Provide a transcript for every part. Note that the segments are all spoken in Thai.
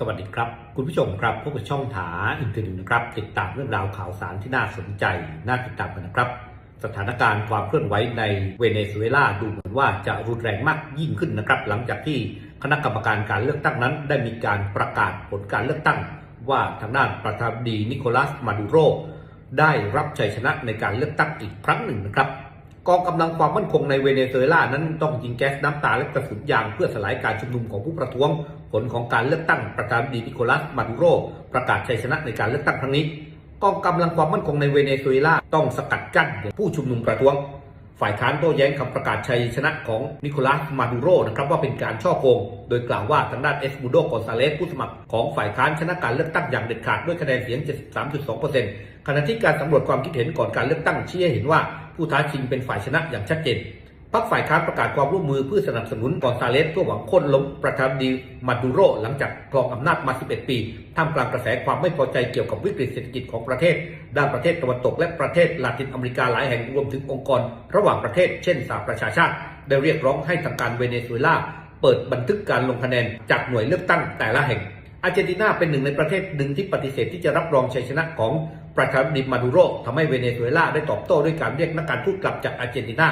สวัสดีครับ คุณผู้ชมครับพบกับช่องถาอินเทอร์เน็ตนะครับ ติดตามเรื่องราวข่าวสารที่น่าสนใจ น่าติดตามกันนะครับ สถานการณ์ความเคลื่อนไหวในเวเนซุเอลาดูเหมือนว่าจะรุนแรงมากยิ่งขึ้นนะครับ หลังจากที่คณะกรรมการการเลือกตั้งนั้น ได้มีการประกาศผลการเลือกตั้ง ว่าทางด้านประธานดีนิโคลัสมาดูโรได้รับชัยชนะในการเลือกตั้งอีกครั้งหนึ่งนะครับกองกำลังความมั่นคงในเวเนซุเอลานั้นต้องยิงแก๊สน้ำตาและกระสุนยางเพื่อสลายการชุมนุมของผู้ประท้วง ลของการเลือกตั้งประธานาธิบดีนิโคลัสมาดูโรประกาศชัยชนะในการเลือกตั้งครั้งนี้กองกำลังความมั่นคงในเวเนซุเอลาต้องสกัดกั้นผู้ชุมนุมประท้วง ฝ่ายค้านโต้แย้งคำประกาศชัยชนะของนิโคลัสมาดูโรนะครับว่าเป็นการช่อโกง โดยกล่าวว่าทางด้านเอสมูโดกอนซาเลสผู้สมัครของฝ่ายค้านชนะการเลือกตั้งอย่างเด็ดขาดด้วยคะแนนเสียง 73.2%ขณะที่การสำรวจความคิดเห็นก่อนการเลือกตั้งชี้ให้เห็นว่าผู้ท้าชิงเป็นฝ่ายชนะอย่างชัดเจน รรคฝ่ายค้านประกาศความร่วมมือเพื่อสนับสนุนกอนซาเลสเพื่อหวังค่นล้มประธานดีมาดูโรหลังจากครองอำนาจมา 11 ปีท่ามกลางกระแสความไม่พอใจเกี่ยวกับวิกฤตเศรษฐกิจของประเทศ ด้านประเทศตะวันตกและประเทศลาตินอเมริกาหลายแห่งรวมถึงองค์กร ระหว่างประเทศ เช่นสหประชาชาติ ได้เรียกร้องให้ทางการเวเนซุเอลาเปิดบันทึกการลงคะแนนจากหน่วยเลือกตั้งแต่ละแห่งอาร์เจนตินาเป็นหนึ่งในประเทศหนึ่งที่ปฏิเสธที่จะรับรองชัยชนะของประธานาธิบดีมาดูโรทำให้เวเนซุเอลาได้ตอบโต้ด้วยการเรียกนักการทูตกลับจากอาร์เจนตินา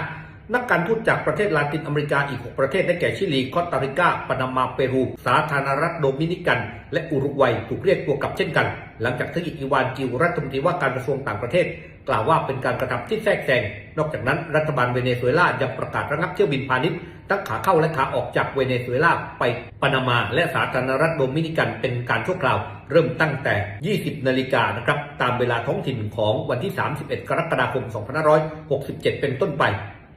นักการทูตจากประเทศลาตินอเมริกาอีก 6 ประเทศได้แก่ชิลี คอสตาริกา ปานามาเปรู สาธารณรัฐโดมินิกัน และอุรุกวัยถูกเรียกตัวกลับเช่นกัน หลังจากที่อีวานกิวรัฐมนตรีว่าการกระทรวงต่างประเทศ กล่าวว่าเป็นการกระทำที่แทรกแซง นอกจากนั้นรัฐบาลเวเนซุเอลายังประกาศระงับเที่ยวบินพาณิชย์ทั้งขาเข้าและขาออกจากเวเนซุเอลาไปปานามาและสาธารณรัฐโดมินิกันเป็นการชั่วคราว เริ่มตั้งแต่ 20 นาฬิกานะครับตามเวลาท้องถิ่นของวันที่ 31 กรกฎาคม 2567 เป็นต้นไป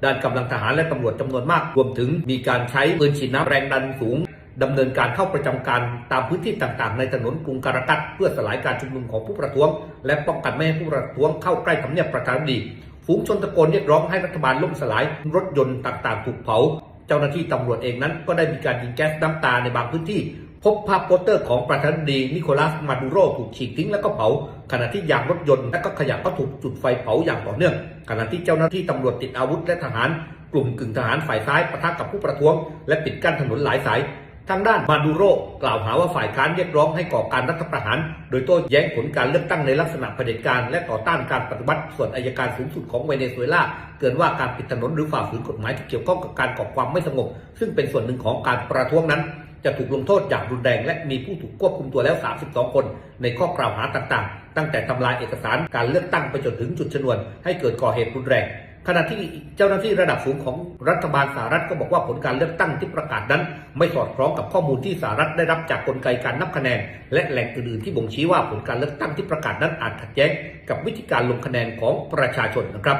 ด้านกำลังทหารและตำรวจจำนวนมาก รวมถึงมีการใช้ปืนฉีดน้ำแรงดันสูงดำเนินการเข้าประจำการตามพื้นที่ต่างๆ ในถนนกรุงการากัสเพื่อสลายการชุมนุมของผู้ประท้วง และป้องกันไม่ให้ผู้ประท้วงเข้าใกล้ทำเนียบประธานาธิบดีฝูงชนตะโกนเรียกร้องให้รัฐบาลล่มสลายรถยนต์ต่างๆ ถูกเผา เจ้าหน้าที่ตำรวจเองนั้นก็ได้มีการยิงแก๊สน้ำตาในบางพื้นที่ พบภาพโปสเตอร์ของประธานาธิบดีนิโคลัสมาดูโรถูกฉีกทิ้งและก็เผา ขณะที่ยางรถยนต์และก็ขยะก็ถูกจุดไฟเผาอย่างต่อเนื่อง ขณะที่เจ้าหน้าที่ตำรวจติดอาวุธและทหาร กลุ่มกึ่งทหารฝ่ายซ้ายปะทะกับผู้ประท้วง และปิดกั้นถนนหลายสายทางด้านมาดูโรกล่าวหาว่าฝ่ายค้านเรียกร้องให้ก่อการรัฐประหาร โดยโต้แย้งผลการเลือกตั้งในลักษณะเผด็จการและต่อต้านการปฏิบัติส่วนอายการสูงสุดของเวเนซุเอลาเกินว่าการปิดถนนหรือฝ่าฝืนกฎหมายที่เกี่ยวข้องกับการก่อความไม่สงบ ซึ่งเป็นส่วนหนึ่งของการประท้วงนั้น จะถูกลงโทษอย่างรุนแรงและมีผู้ถูกควบคุมตัวแล้ว 32 คน ในข้อกล่าวหาต่างๆ ตั้งแต่ทำลายเอกสารการเลือกตั้งไปจนถึงจุดชนวน ให้เกิดก่อเหตุรุนแรงขณะที่เจ้าหน้าที่ระดับสูงของรัฐบาลสหรัฐก็บอกว่าผลการเลือกตั้งที่ประกาศนั้น ไม่สอดคล้องกับข้อมูลที่สหรัฐได้รับจากกลไกการนับคะแนน และแหล่งอื่นๆที่บ่งชี้ว่าผลการเลือกตั้งที่ประกาศนั้นอาจขัดแย้งกับวิธีการลงคะแนนของประชาชนนะครับ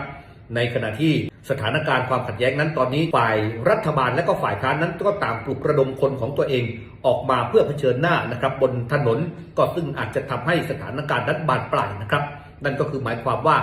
ในขณะที่สถานการณ์ความขัดแย้งนั้นตอนนี้ฝ่ายรัฐบาลและก็ฝ่ายค้านนั้นก็ต่างปลุกระดมคนของตัวเองออกมาเพื่อเผชิญหน้านะครับ บนถนนก็ซึ่งอาจจะทำให้สถานการณ์นั้นบานปลายนะครับ นั่นก็คือหมายความว่า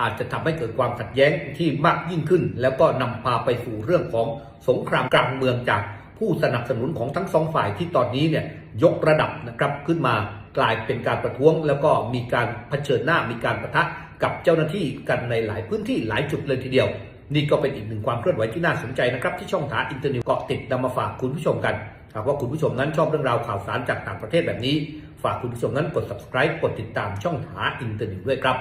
อาจจะทำให้เกิดความขัดแย้งที่มากยิ่งขึ้น แล้วก็นำพาไปสู่เรื่องของสงครามกลางเมืองจากผู้สนับสนุนของทั้งสองฝ่ายที่ตอนนี้เนี่ยยกระดับนะครับขึ้นมา กลายเป็นการประท้วง แล้วก็มีการเผชิญหน้ามีการประทะกับเจ้าหน้าที่กันในหลายพื้นที่หลายจุดเลยทีเดียว นี่ก็เป็นอีกหนึ่งความเคลื่อนไหวที่น่าสนใจนะครับ ที่ช่องถาอินเตอร์เน็ตเกาะติดนำมาฝากคุณผู้ชมกันหากว่าคุณผู้ชมนั้นชอบเรื่องราวข่าวสารจากต่างประเทศแบบนี้ ฝากคุณผู้ชมนั้นกด subscribe กดติดตามช่องถาอินเตอร์เน็ตด้วยครับ